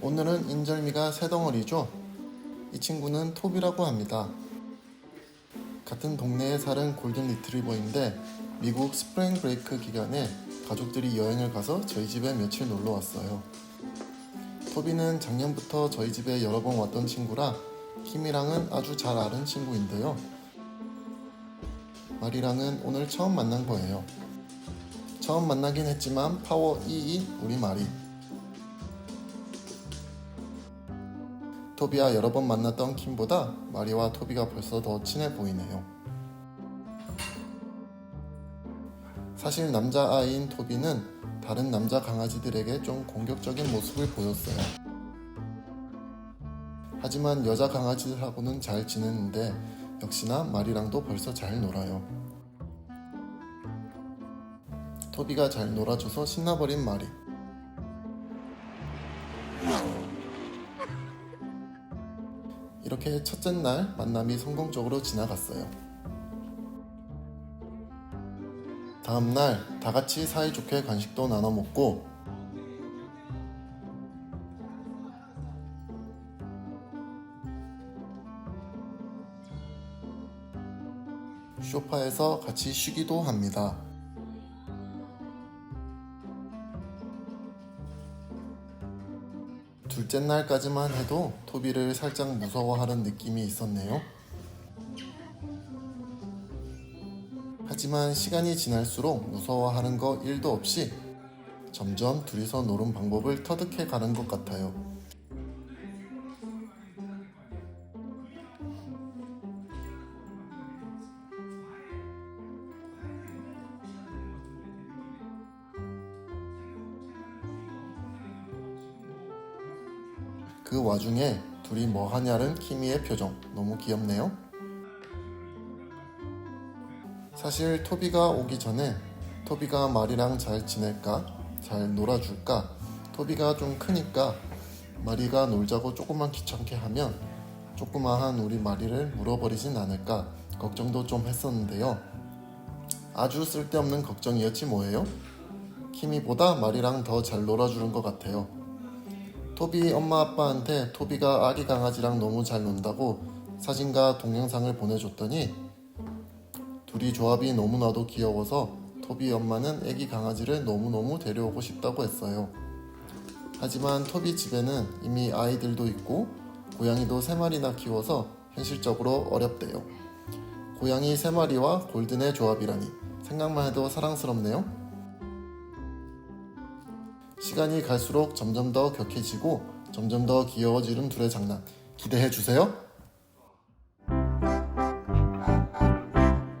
오늘은 인절미가 새 덩어리죠. 이 친구는 톱이라고 합니다. 같은 동네에 사는 골든 리트리버인데 미국 스프링 브레이크 기간에 가족들이 여행을 가서 저희 집에 며칠 놀러 왔어요. 토비는 작년부터 저희 집에 여러 번 왔던 친구라 킴이랑은 아주 잘 아는 친구인데요. 말이랑은 오늘 처음 만난 거예요. 처음 만나긴 했지만 파워 2인 우리 말이. 토비와 여러 번 만났던 킴보다 마리와 토비가 벌써 더 친해 보이네요. 사실 남자아이인 토비는 다른 남자 강아지들에게 좀 공격적인 모습을 보였어요. 하지만 여자 강아지들하고는 잘 지내는데 역시나 마리랑도 벌써 잘 놀아요. 토비가 잘 놀아줘서 신나버린 마리. 이렇게 첫째 날 만남이 성공적으로 지나갔어요. 다음 날 다 같이 사이좋게 간식도 나눠 먹고 소파에서 같이 쉬기도 합니다. 둘째 날까지만 해도 토비를 살짝 무서워하는 느낌이 있었네요. 하지만 시간이 지날수록 무서워하는 거 1도 없이 점점 둘이서 노는 방법을 터득해 가는 것 같아요. 그 와중에 둘이 뭐 하냐는 키미의 표정 너무 귀엽네요. 사실 토비가 오기 전에 토비가 말이랑 잘 지낼까? 잘 놀아줄까? 토비가 좀 크니까 마리가 놀자고 조금만 귀찮게 하면 조그마한 우리 마리를 물어버리진 않을까 걱정도 좀 했었는데요. 아주 쓸데없는 걱정이었지 뭐예요? 키미보다 마리랑 더 잘 놀아주는 것 같아요. 토비 엄마 아빠한테 토비가 아기 강아지랑 너무 잘 논다고 사진과 동영상을 보내줬더니 둘이 조합이 너무나도 귀여워서 토비 엄마는 아기 강아지를 너무너무 데려오고 싶다고 했어요. 하지만 토비 집에는 이미 아이들도 있고 고양이도 세 마리나 키워서 현실적으로 어렵대요. 고양이 세 마리와 골든의 조합이라니 생각만 해도 사랑스럽네요. 시간이 갈수록 점점 더 격해지고 점점 더 귀여워지는 둘의 장난 기대해 주세요.